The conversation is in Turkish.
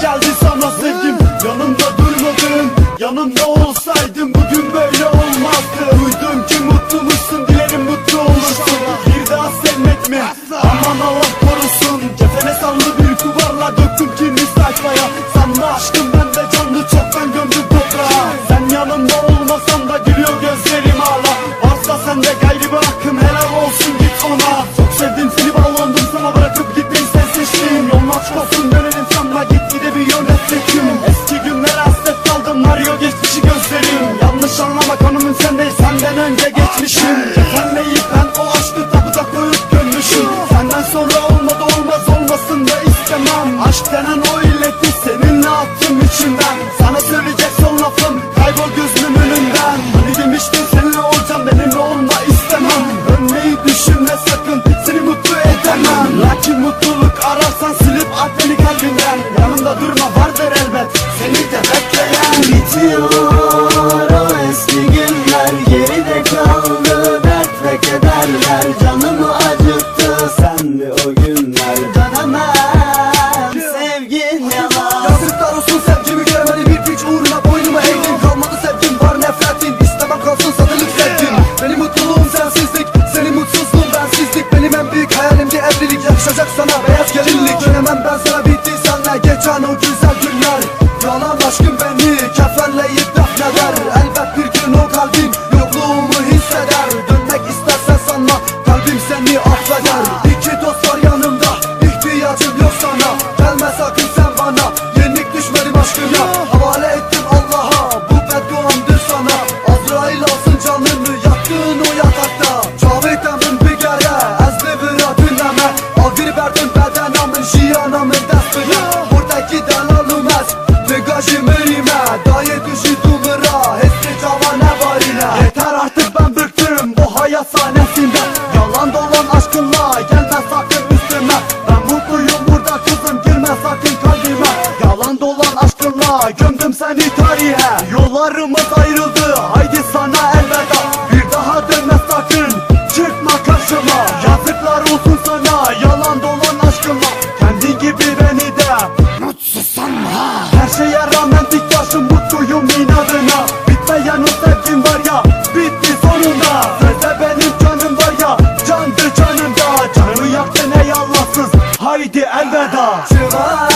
geldi sana sevgim Yanımda durmadın Yanımda olsaydın bugün böyle olmazdı Duydum ki mutlumuşsun dilerim mutlu olursun. Bir daha sevmetme aman Allah korusun. Cefene sallı bir kuvarla döktüm kimi sayfaya. Sanma aşkım ben de canlı çoktan gömdüm toprağa. Sen yanımda olmasan da gülüyor gözlerim ağla. Varsa sende gayri bırakım helal olsun git ona. Çok sevdim seni bağlandım sana bırakıp gittim sen seçtim Yolun açmasın beni dönelim sanma git gidebiliyor nefretim Eski günlere hasret kaldım arıyor geçmişi gözlerim. Yanlış anlama konumum sen değil senden önce geçmişim. Kefenleyip ben o aşkı tabuda koyup gömmüşüm. Senden sonra olmadı olmaz olmasın da istemem. Aşk denen o illeti seninle attım içimden. Sana söyleyecek güzel günler Yalan aşkım beni Degajı mürime Daye düşü dumura. Hesri cavane varine Yeter artık ben bıktım bu hayat sahnesinden. Yalan dolan aşkınla gelme sakın üstüme. Ben mutluyum burada kızım girme sakın kalbime. Yalan dolan aşkınla gömdüm seni tarihe. Yollarımız Artık yaşım mutluyum inadına. Bitmeyen o sevgim var ya Bitti sonunda. Sözde benim canım var ya Candır canımda Canımı yaktın ey Allahsız Haydi elveda. Çıvar.